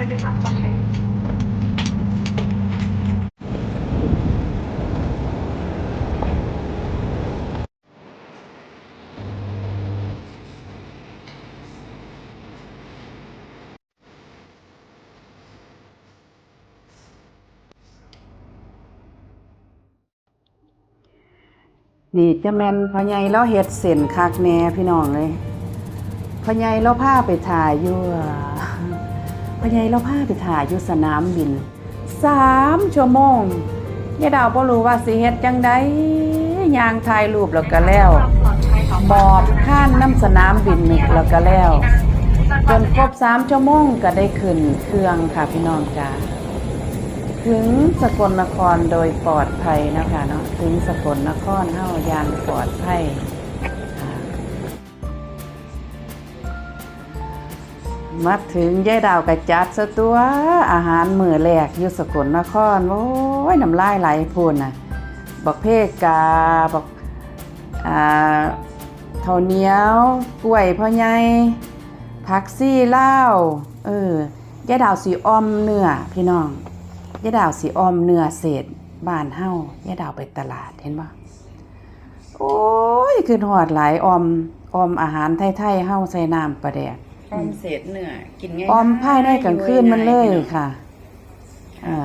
นี่เคนี่จะแมนพ่อใหญ่เราเฮ็ดเส้นคักแน่พี่น้องเลยพ่อใหญ่เราพาไปถ่ายอยู่อ่า พ่อใหญ่เราพาไปถ่ายอยู่สนามบินสามชั่วโมงยายดาวบ่รู้ว่าสิเฮ็ดจังไดยางถ่ายรูปแล้วก็แล้วความปลอบข้านน้ำสนามบินนี่แล้วก็แล้วจนครบสามชั่วโมงก็ได้ขึ้นเครื่องค่ะพี่น้องจ้าถึงสกลนครโดยปลอดภัยนะคะเนาะถึงสกลนครเฮาอย่างปลอดภัย มาถึงยายดาวกระจัดสะตัวอาหารมือแรกอยู่สกลนครโอ้ยน้ำลายไหลพูนน่ะบักเพกกาบักอ่าข้าวเนียวกล้วยพ่อใหญ่ผักซี่เล่าเออยายดาวสีอ้อมเนื้อพี่น้องยายดาวสีอ้อมเนื้อเศษบ้านเฮายายดาวไปตลาดเห็นบ่โอ้ยคือหอดหลายออมออมอาหารไทยๆเฮาใส่น้ำปลาแดก ออมเศษเนื้อกินง่ายออมภายในกลางคืนมันเลยค่ะ อ่า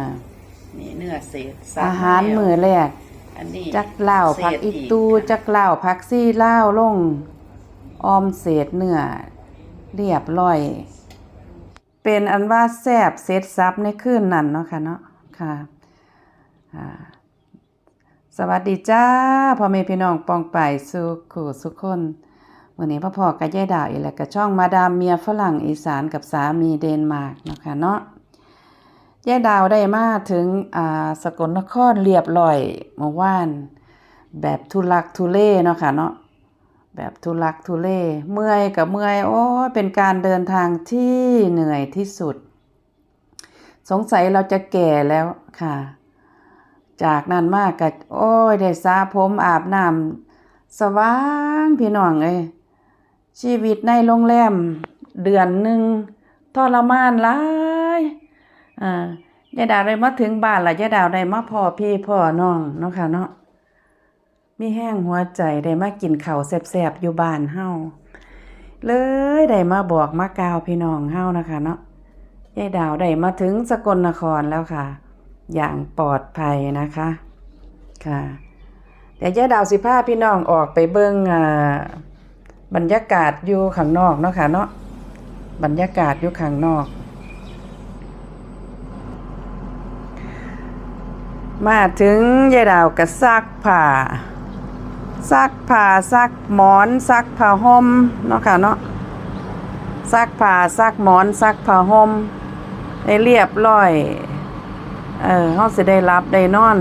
นี่เนื้อเศษอาหารมื้อแรกอันนี้จักเหล้าผักอีตูจักเหล้าผักซี่เหล้าลงออมเศษเนื้อเรียบร้อย เป็นอันว่าแซ่บเสร็จซับในคืนนั้นเนาะค่ะเนาะค่ะอ่าสวัสดีจ้าพ่อแม่พี่น้องปองไปายสุขูสุขคน วันนี้พ่อพ่อกับยายดาวอีกแล้วกับช่องมาดามเมียฝรั่งอีสานกับสามีเดนมาร์กนะคะเนาะยายดาวได้มาถึงอ่าสกลนครเรียบร้อยเมื่อวานแบบทุลักทุเลเนาะค่ะเนาะแบบทุลักทุเลเมื่อยกับเมื่อยโอ้เป็นการเดินทางที่เหนื่อยที่สุด สงสัยเราจะแก่แล้วค่ะ จากนั้นมากกับโอ้ยได้สระผมอาบน้ำสว่างพี่น้องเอ้ย ชีวิตในโรงแรม เดือนหนึ่งทรมานหลายอ่ายายดาวได้มาถึงบ้านและยายดาวได้มาพ่อพี่พ่อน้องเนาะค่ะเนาะมีแห้งหัวใจได้มากินข้าวแซ่บๆอยู่บ้านเฮาเลยได้มาบอกมากาวพี่น้องเฮานะคะเนาะยายดาวได้มาถึงสกลนครแล้วค่ะ อย่างปลอดภัยนะคะค่ะเดี๋ยวยายดาวสิพาพี่น้องออกไปเบิ่งอ่า บรรยากาศอยู่ข้างนอกเนาะค่ะเนาะบรรยากาศอยู่ข้างนอก มาถึงยายดาวก็ซักผ้าซักผ้าซักหมอนซักผ้าห่มเนาะค่ะเนาะซักผ้าซักหมอนซักผ้าห่มให้เรียบร้อยเออเฮาสิได้รับได้นอน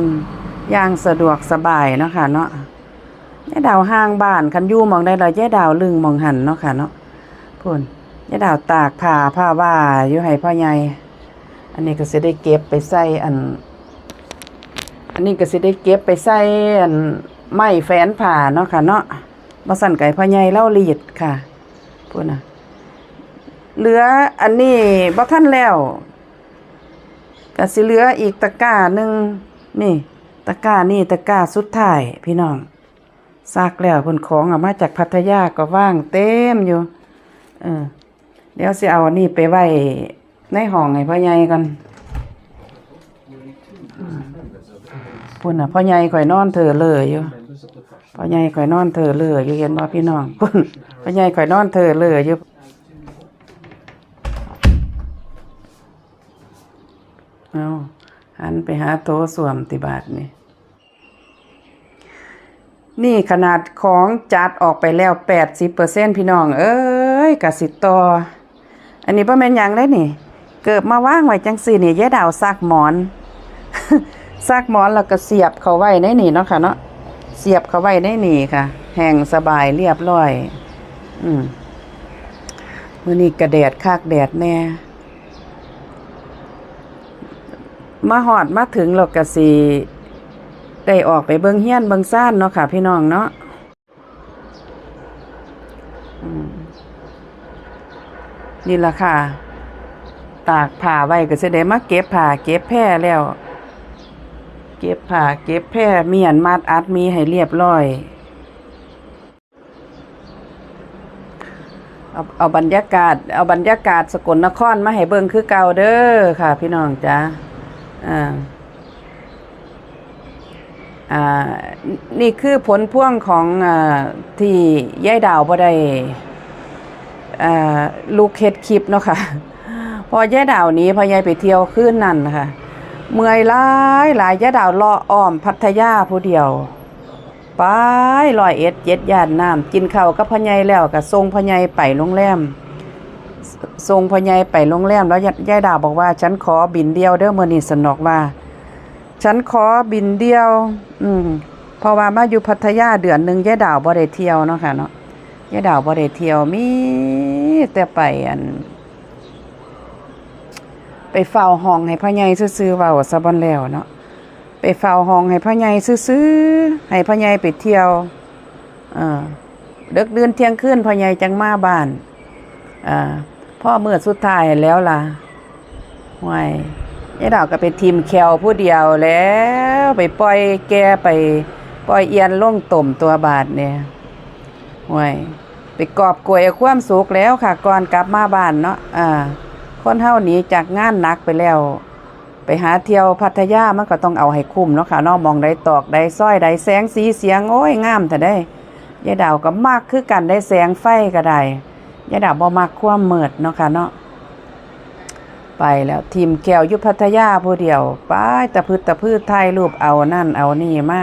อย่างสะดวกสบายเนาะค่ะเนาะ ยายดาวห่างบ้านคันยู่มองใดเรายายดาวลึงมองหันเนาะค่ะเนาะพุ่นยายดาวตากผ้าผ้าว่าอยู่ให้พ่อใหญ่อันนี้ก็สิได้เก็บไปใส่อัน อันนี้ก็สิได้เก็บไปใส่อันไม้แฝนผ่าเนาะค่ะเนาะบ่สั่นไก่พ่อใหญ่เล่าลีดค่ะพูดนะเหลืออันนี้บ่ทันแล้วก็สิเหลืออีกตะกร้าหนึ่งนี่ ตะกร้านี่ตะกร้าสุดท้ายพี่น้อง ซักแล้วเพิ่นของเอามาจากพัทยาก็ว่างเต็มอยู่ เออ เดี๋ยวสิเอาอันนี้ไปไว้ในห้องให้พ่อใหญ่ก่อนพุ่นน่ะพ่อใหญ่ข่อยนอนเถอเลยอยู่พ่อใหญ่ข่อยนอนเถอเลยอยู่เห็นบ่พี่น้องพุ่นพ่อใหญ่ข่อยนอนเถอเลยอยู่เอาหันไปหาโตสวมติบาทนี่ นี่ขนาดของจัดออกไปแล้ว80%พี่น้อง เอ้ยกะสิต่ออันนี้บ่แม่นยังเลยนี่ เกิบมาว่างไว้จังซี่นี่ยายดาวซักหมอนซักหมอนแล้วก็เสียบเขาไว้ในนี่เนาะค่ะเนาะเสียบเขาไว้ในนี่ค่ะ แห้งสบายเรียบร้อย อืมมื้อนี้กระแดดคากแดดแน่มาหอดมาถึงเราก็สิ ได้ออกไปเบิ่งเฮียนเบิ่งซ่านเนาะค่ะ พี่น้องเนาะนี่ละค่ะ ตากผ้าไว้ก็สิได้มาเก็บผ้าเก็บแพร่แล้ว เก็บผ้าเก็บแพร่เมียนมัดอัดมีให้เรียบร้อยเอาเอาบรรยากาศ เอาบรรยากาศสกลนครมาให้เบิ่งคือเก่าเด้อค่ะ พี่น้องจ้าอ่า นี่คือผลพ่วงของอที่ยายดาวบ่ได้ลูกเฮ็ดคลิปเนาะค่ะ พอยายดาวหนี้พอยายไปเที่ยวคืนนั่นค่ะ เมื่อยหลายหลายยายดาวเลาะอ้อมพัทยาผู้เดียวไปลอยเอ็ดเจ็ดยานน้ำกินข้าวกับพ่อใหญ่แล้วก็ส่งพ่อใหญ่ไปโรงแรมส่งพ่อใหญ่ไปโรงแรมแล้วยายดาวบอกว่า ฉันขอบินเดียวเด้อมื้อนีสนอกว่า ฉันขอบินเดียว อืมเพราะว่ามาอยู่พัทยาเดือนหนึ่งยายดาวบ่ได้เที่ยวเนาะค่ะเนาะยายดาวบ่ได้เที่ยวมีแต่ไปอัน ไปเฝ้าห้องให้พ่อใหญ่ซื่อๆเว้าซะบ่แล้วเนาะไปเฝ้าห้องให้พ่อใหญ่ซื่อๆให้พ่อใหญ่ไปเที่ยวเออเดึกดื่นเที่ยงคืนพ่อใหญ่จังมาบ้านอ่าพ่อเมื้อสุดท้ายแล้วล่ะห่วย ยายดาวก็ไปทีมแควผู้เดียวแล้ว ไปปล่อยแกไปปล่อยเอียนลงต่มตัวบาทเนี่ยห่วยไปกอบกวยความสุขแล้วค่ะก่อนกลับมาบ้านเนาะอ่าคนเฮานี้จากงานหนักไปแล้ว ไปหาเที่ยวพัทยามันก็ต้องเอาให้คุ้มเนาะค่ะนอกมองได้ตอกได้ซ้อยได้แสงสีเสียงโอ้ยงามแต่ได้ยายดาวก็มากคือกันได้แสงไฟก็ได้ยายดาวบ่มักความมืดเนาะค่ะเนาะ ไปแล้วทีมแก้วยู่พัทยาผู้เดียวไปตะพืดตะพืดถ่ายรูปเอานั่นเอานี่มา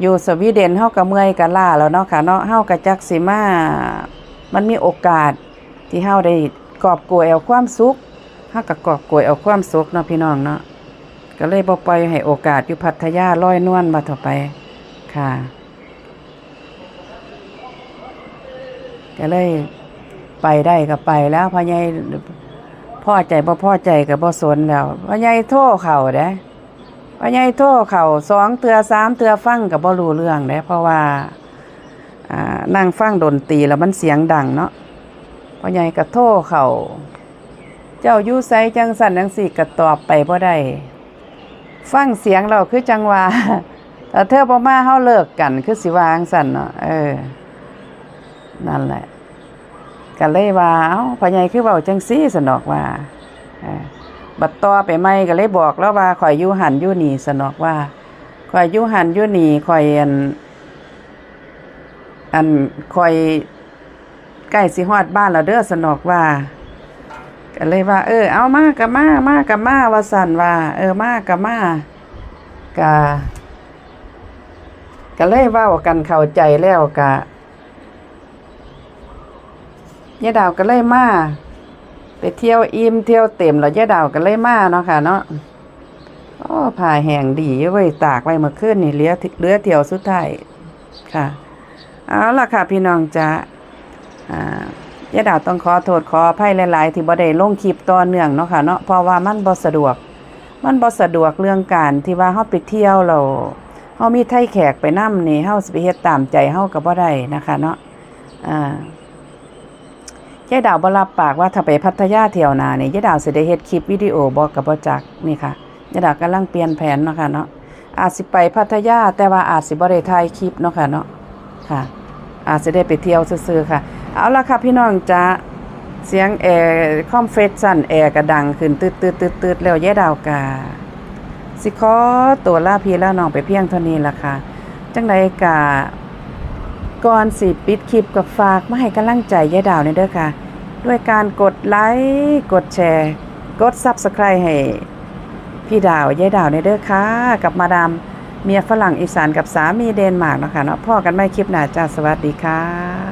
อยู่สวีเดนเฮาก็เมื่อยก็ล้าแล้วเนาะค่ะเนาะเฮาก็จักสิมา มันมีโอกาสที่เฮาได้กอบโกยเอาความสุขเฮาก็กอบโกยเอาความสุขเนาะพี่น้องเนาะก็เลยบ่ปล่อยให้โอกาสอยู่พัทยาลอยนวลมาต่อไปค่ะก็เลย ไปได้ก็ไปแล้วพ่อใหญ่พ่อใจบ่พ่อใจก็บ่สนแล้วพ่อใหญ่โทรเขาเด้พ่อใหญ่โทรเขาสองเตือสามเตือฟังก็บ่รู้เรื่องเด้เพราะว่าอ่านั่งฟังดนตรีแล้วมันเสียงดังเนาะพ่อใหญ่ก็โทรเขาเจ้ายู่ไสจังสันจังสี่ก็ตอบไปบ่ได้ฟังเสียงเราคือจังว่าแต่เธอบ่มาเฮาเลิกกัน คือสิวาจังซั่นเนาะเออนั่นแหละ ก็เลยว่าเอ้าพ่อใหญ่คือเว้าจังซี่สนอกว่าบัดต่อไปใหม่ก็เลยบอกแล้วว่าข่อยยู่หันยู่นี่สนอกว่าข่อยยู่หันยู่นี่ข่อยอัน อันคอยใกล้สิฮอดบ้านแล้วเด้อสนอกว่าก็เลยว่า เออ เอามากะมามากับมาว่าสั่นว่า เออมากะมากะก็เลยว้ากันเข้าใจแล้วกะ ยายดาวก็เลยมาไปเที่ยวอิ่มเที่ยวเต็มแล้วยายดาวก็เลยมาเนาะค่ะ เนาะโอ้ผ้าแห้งดีเว้ยตากไว้เมื่อคืนนี่เหลือเหลือเที่ยวสุดท้ายค่ะ เอาล่ะค่ะ พี่น้องจ้าอ่ายาดาวต้องขอโทษขออภัยหลาย ๆ ที่บ่ได้ลงคลิปต่อเนื่องเนาะค่ะเนาะเพราะว่ามันบ่สะดวก มันบ่สะดวกเรื่องการที่ว่าเฮาไปเที่ยวเราเฮามีไทยแขกไปนำนี่เฮาสิไปเฮ็ดตามใจเฮาก็บ่ได้นะคะ เนาะอ่า ยายดาวบ่รับปากว่าถ้าไปพัทยาเที่ยวน้านี่ยายดาวสิได้เฮ็ดคลิปวิดีโอบ่ก็บ่จักนี่ค่ะยายดาวกำลังเปลี่ยนแผนเนาะค่ะเนาะอาจสิไปพัทยาแต่ว่าอาจสิบ่ได้ถ่ายคลิปเนาะค่ะเนาะค่ะอาจจะได้ไปเที่ยวซื่อๆค่ะ เอาละค่ะพี่น้องจ้าเสียงแอร์คอมเฟสซันแอร์กระดังขึ้นตืดตืดตืดตืดแล้วแย่ดาวกา สิขอตัวลาพี่ล้วน้องไปเพียงเท่านี้ละค่ะ จังไดกา ก่อนสิปิดคลิปกับฝากมาให้กำลังใจยายดาวนี่เด้อค่ะ ด้วยการกดไลค์กดแชร์ กดซับสไคร b ให้พี่ดาวยายดาวนี่เด้อค่ะ กับมาดามเมียฝรั่งอีสานกับสามีเดนมาร์กเนาะค่ะเนาะพ่อกันไม่คลิปหน้าจ้าสวัสดีค่ะ